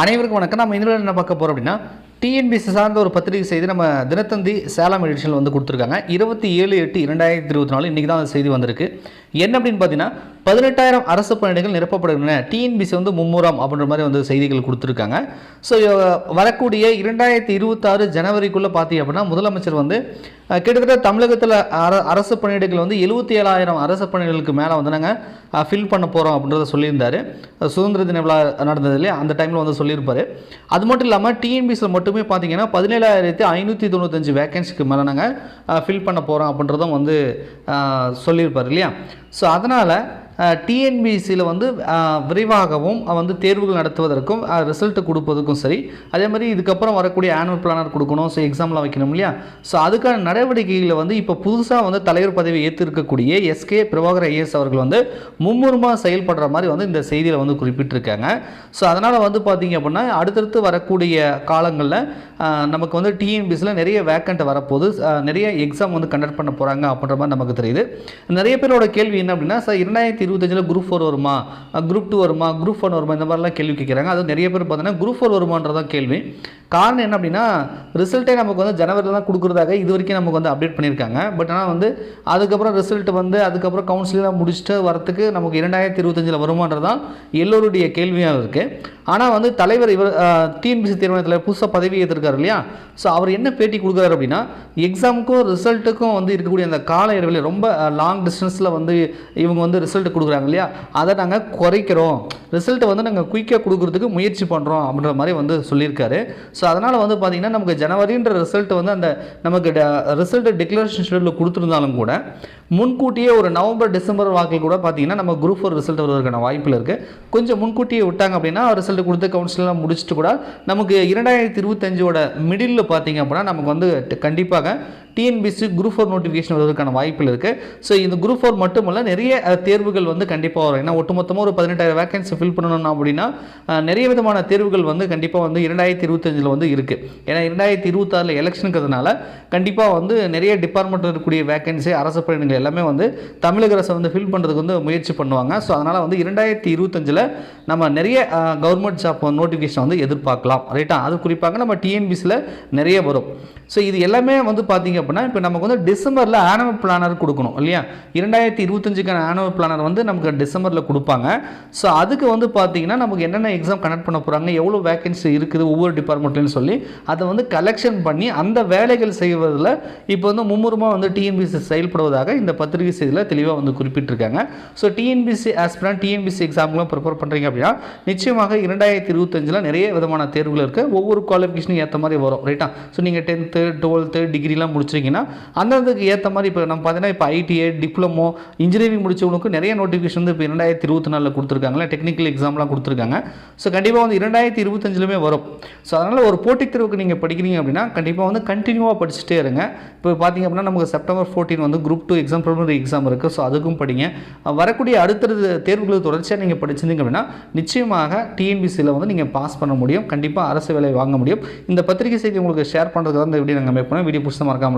அனைவருக்கும் வணக்கம். நம்ம இதில் என்ன பார்க்க போகிறோம் அப்படின்னா டிஎன்பிசி சார்ந்த ஒரு பத்திரிகை செய்தி நம்ம தினத்தந்தி சேலம் எடிஷனில் வந்து கொடுத்துருக்காங்க. இருபத்தி ஏழு எட்டு இரண்டாயிரத்தி இருபத்தி நாலு இன்றைக்கி தான் அந்த செய்தி வந்திருக்கு. என்ன அப்படின்னு பார்த்தீங்கன்னா பதினெட்டாயிரம் அரசு பணியிடங்கள் நிரப்பப்படுகின்றன. டிஎன்பிசி வந்து மும்முரம் அப்படின்ற மாதிரி வந்து செய்திகள் கொடுத்துருக்காங்க. ஸோ வரக்கூடிய இரண்டாயிரத்தி இருபத்தாறு ஜனவரிக்குள்ளே பார்த்தீங்க அப்படின்னா முதலமைச்சர் வந்து கிட்டத்தட்ட தமிழகத்தில் அர அரசு பணியிடங்கள் வந்து எழுபத்தி ஏழாயிரம் அரசு பணிகளுக்கு மேலே வந்து நாங்கள் ஃபில் பண்ண போகிறோம் அப்படின்றத சொல்லியிருந்தார். சுதந்திர தின விழா நடந்தது இல்லையா? அந்த டைமில் வந்து சொல்லியிருப்பார். அது மட்டும் இல்லாமல் டிஎன்பிசியில் மட்டுமே பார்த்தீங்கன்னா பதினேழாயிரத்தி ஐநூற்றி தொண்ணூத்தஞ்சு வேகன்சிக்கு மேலே நாங்கள் ஃபில் பண்ண போகிறோம் அப்படின்றதும் வந்து சொல்லியிருப்பார் இல்லையா? ஸோ அதனால் டிஎன்பிசியில் வந்து விரைவாகவும் வந்து தேர்வுகள் நடத்துவதற்கும் ரிசல்ட்டு கொடுப்பதற்கும் சரி. அதே மாதிரி இதுக்கப்புறம் வரக்கூடிய ஆனுவல் பிளானர் கொடுக்கணும். ஸோ எக்ஸாம்லாம் வைக்கணும் இல்லையா? ஸோ அதுக்கான நடவடிக்கைகளை வந்து இப்போ புதுசாக வந்து தலைவர் பதவி ஏற்றிருக்கக்கூடிய எஸ்கே பிரபாகர் ஐஏஎஸ் அவர்கள் வந்து மும்முரமாக செயல்படுற மாதிரி வந்து இந்த செய்தியில் வந்து குறிப்பிட்டிருக்காங்க. ஸோ அதனால் வந்து பார்த்தீங்க அப்படின்னா அடுத்தடுத்து வரக்கூடிய காலங்களில் நமக்கு வந்து டிஎன்பிசியில் நிறைய வேக்கண்ட் வரப்போகுது. நிறைய எக்ஸாம் வந்து கண்டக்ட் பண்ண போகிறாங்க அப்படின்ற மாதிரி நமக்கு தெரியுது. நிறைய பேரோட கேள்வி என்ன அப்படின்னா சார் இரண்டாயிரத்தி இருபத்தஞ்சில் குரூப் ஃபோர் வருமா? குரூப் டூ வருமா? குரூப் ஒன் வருமா? இந்த மாதிரிலாம் கேள்வி கேட்குறாங்க. அது நிறைய பேர் பார்த்தீங்கன்னா குரூப் ஃபோர் வருமானதான் கேள்வி. காரணம் என்ன அப்படின்னா ரிசல்ட்டே நமக்கு வந்து ஜனவரியில் தான் கொடுக்குறதாக இது வரைக்கும் நமக்கு வந்து அப்டேட் பண்ணியிருக்காங்க. பட் ஆனால் வந்து அதுக்கப்புறம் ரிசல்ட் வந்து அதுக்கப்புறம் கவுன்சிலிங்லாம் முடிச்சுட்டு வரத்துக்கு நமக்கு இரண்டாயிரத்தி இருபத்தஞ்சில் வருமானதான் எல்லோருடைய கேள்வியாக இருக்குது ஆனால் வந்து தலைவர் இவர் டிஎன்பிசி தீர்மானத்தில் புதுசாக பதவி ஏற்றிருக்காரு இல்லையா? ஸோ அவர் என்ன பேட்டி கொடுக்குறாரு அப்படின்னா எக்ஸாமுக்கும் ரிசல்ட்டுக்கும் வந்து இருக்கக்கூடிய அந்த கால இடைவெளி ரொம்ப லாங் டிஸ்டன்ஸில் வந்து இவங்க வந்து ரிசல்ட் கொடுக்குறாங்க இல்லையா? அதை நாங்கள் குறைக்கிறோம். ரிசல்ட்டை வந்து நாங்கள் குயிக்காக கொடுக்குறதுக்கு முயற்சி பண்ணுறோம் அப்படின்ற மாதிரி வந்து சொல்லியிருக்காரு. ஸோ அதனால் வந்து பார்த்திங்கன்னா நமக்கு ஜனவரின்ற ரிசல்ட் வந்து அந்த நமக்கு ரிசல்ட் டிக்ளரேஷன் ஷெடியூலில் கொடுத்துருந்தாலும் கூட முன்கூட்டியே ஒரு நவம்பர் டிசம்பர் வாக்கில் கூட பார்த்தீங்கன்னா நம்ம குரூப் ஃபோர் ரிசல்ட் வருவதற்கான வாய்ப்பில் இருக்குது கொஞ்சம் முன்கூட்டியே விட்டாங்க அப்படின்னா ரிசல்ட் கொடுத்து கவுன்சிலாம் முடிச்சுட்டு கூட நமக்கு இரண்டாயிரத்தி இருபத்தஞ்சோட மிடில் பார்த்தீங்க அப்படின்னா நமக்கு வந்து கண்டிப்பாக டிஎன்பிசி குரூப் ஃபோர் நோட்டிஃபிகேஷன் வருவதற்கான வாய்ப்பில் இருக்குது ஸோ இந்த குரூப் ஃபோர் மட்டுமல்ல நிறைய தேர்வுகள் வந்து கண்டிப்பாக வரும். ஏன்னா ஒட்டுமொத்தமாக ஒரு பதினெட்டாயிரம் வேகன்சி ஃபில் பண்ணணும் அப்படின்னா நிறைய விதமான தேர்வுகள் வந்து கண்டிப்பாக வந்து இரண்டாயிரத்தி இருபத்தஞ்சில் வந்து இருக்குது ஏன்னா இரண்டாயிரத்தி இருபத்தாறில் எலெக்ஷனுங்கிறதுனால கண்டிப்பாக வந்து நிறைய டிபார்ட்மெண்ட்டில் இருக்கக்கூடிய வேகன்சி அரசு பணிகள் எல்லாமே வந்து தமிழக அரசை வந்து ஃபில் பண்ணுறதுக்கு வந்து முயற்சி பண்ணுவாங்க. ஸோ அதனால் வந்து இரண்டாயிரத்தி இருபத்தஞ்சில் நம்ம நிறைய கவர்மெண்ட் ஜாப் நோட்டிஃபிகேஷன் வந்து எதிர்பார்க்கலாம். ரைட்டா அது குறிப்பாக நம்ம டிஎன்பிசியில் நிறைய வரும். ஸோ இது எல்லாமே வந்து பார்த்தீங்க அப்படின்னா இப்போ நமக்கு வந்து டிசம்பரில் ஆனுவல் பிளானர் கொடுக்கணும் இல்லையா? இரண்டாயிரத்தி இருபத்தஞ்சுக்கான ஆனுவல் பிளானர் வந்து நமக்கு டிசம்பரில் கொடுப்பாங்க. ஸோ அதுக்கு வந்து பார்த்தீங்கன்னா நமக்கு என்னென்ன எக்ஸாம் கனெக்ட் பண்ண போகிறாங்க எவ்வளோ வேகன்சி இருக்குது ஒவ்வொரு டிபார்ட்மெண்ட்லையும் சொல்லி அதை வந்து கலெக்ஷன் பண்ணி அந்த வேலைகள் செய்வதில் இப்போ வந்து மும்முரமாக வந்து டிஎன்பிசி செயல்படுவதாக இந்த பத்திரிகை செய்தியில் தெளிவாக வந்து குறிப்பிட்டிருக்காங்க. ஸோ டிஎன்பிசி ஆஸ்பிரண்ட் டிஎன்பிசி எக்ஸாம்லாம் ப்ரிப்பேர் பண்ணுறீங்க அப்படின்னா நிச்சயமாக இரண்டாயிரத்தி இருபத்தஞ்சில் நிறைய விதமான தேர்வுகள் இருக்குது ஒவ்வொரு குவாலிஃபிகேஷனுக்கு ஏற்ற மாதிரி வரும் ரைட்டா ஸோ நீங்கள் டென்த்து டுவெல்த்து டிகிரிலாம் முடிச்சிருக்கீங்கன்னா அந்தந்ததுக்கு ஏற்ற மாதிரி இப்போ நம்ம பார்த்தீங்கன்னா இப்போ ஐடிஐ டிப்ளமோ இன்ஜினியரிங் முடிச்சவங்களுக்கு நிறைய நோட்டிஃபிகேஷன் வந்து இப்போ இரண்டாயிரத்தி இருபத்தி நாலில் கொடுத்துருக்காங்களே டெக்னிக்கல் எக்ஸாம்லாம் கொடுத்துருக்காங்க. ஸோ கண்டிப்பாக வந்து இரண்டாயிரத்தி இருபத்தஞ்சிலுமே வரும். ஸோ அதனால் ஒரு போட்டித் தேர்வுக்கு நீங்கள் படிக்கிறீங்க அப்படின்னா கண்டிப்பாக வந்து கண்டினியூவாக படிச்சுட்டே இருங்க. இப்போ பார்த்தீங்க அப்படின்னா நமக்கு செப்டம்பர் ஃபோர்டீன் வந்து group two exam preliminary exam இருக்குது ஸோ அதுக்கும் படிங்க. வரக்கூடிய அடுத்தடுத்த தேர்வுகளுக்கு தொடர்ச்சியாக நீங்கள் படிச்சிருந்தீங்க அப்படின்னா நிச்சயமாக டிஎன்பிசியில் வந்து நீங்கள் பாஸ் பண்ண முடியும். கண்டிப்பாக அரசு வேலை வாங்க முடியும். இந்த பத்திரிகை செய்தி உங்களுக்கு ஷேர் பண்ணுறதுக்கு தான் இந்த வீடியோ நாங்கள் மேக் வீடியோ பிடிச்ச மறக்காமல்